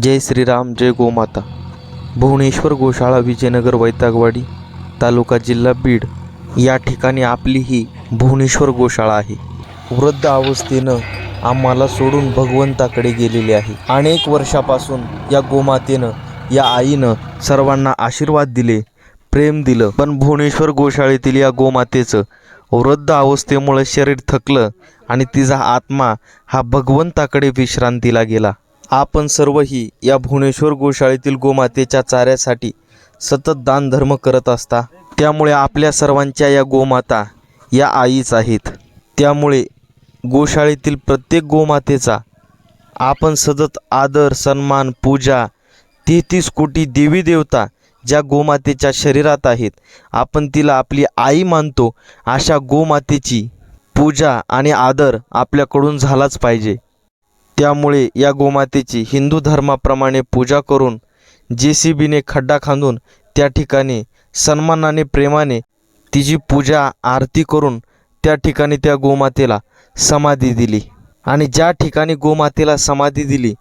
जय श्रीराम जय गोमाता. भुवनेश्वर गोशाळा विजयनगर वैतागवाडी तालुका जिल्हा बीड. या ठिकाणी आपली ही भुवनेश्वर गोशाळा आहे. वृद्ध अवस्थेनं आम्हाला सोडून भगवंताकडे गेलेली आहे. अनेक वर्षापासून या गोमातेनं या आईनं सर्वांना आशीर्वाद दिले प्रेम दिलं. पण भुवनेश्वर गोशाळेतील या गोमातेचं वृद्ध अवस्थेमुळे शरीर थकलं आणि तिचा आत्मा हा भगवंताकडे विश्रांतीला गेला. आपण सर्वही या भुवनेश्वर गोशाळेतील गोमातेच्या चाऱ्यासाठी सतत दानधर्म करत असता त्यामुळे आपल्या सर्वांच्या या गोमाता या आईच आहेत. त्यामुळे गोशाळेतील प्रत्येक गोमातेचा आपण सतत आदर सन्मान पूजा तेहतीस कोटी देवी देवता ज्या गोमातेच्या शरीरात आहेत आपण तिला आपली आई मानतो अशा गोमातेची पूजा आणि आदर आपल्याकडून झालाच पाहिजे. त्यामुळे या गोमातेची हिंदू धर्माप्रमाणे पूजा करून जे सी बीने खड्डा खांदून त्या ठिकाणी सन्मानाने प्रेमाने तिची पूजा आरती करून त्या ठिकाणी त्या गोमातेला समाधी दिली. आणि ज्या ठिकाणी गोमातेला समाधी दिली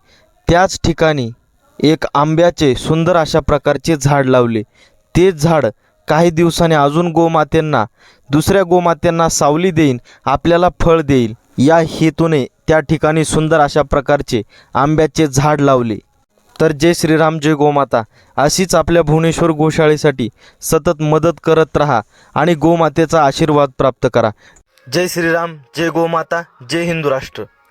त्याच ठिकाणी एक आंब्याचे सुंदर अशा प्रकारचे झाड लावले. ते झाड काही दिवसाने अजून गोमातेंना दुसऱ्या गोमात्यांना सावली देईन आपल्याला फळ देईल. या हेतूने त्या ठिकाणी सुंदर अशा प्रकारचे आंब्याचे झाड लावले. तर जय श्रीराम जय गोमाता. अशीच आपल्या भुवनेश्वर गोशाळेसाठी सतत मदत करत राहा आणि गोमातेचा आशीर्वाद प्राप्त करा. जय श्रीराम जय गोमाता जय हिंदू राष्ट्र.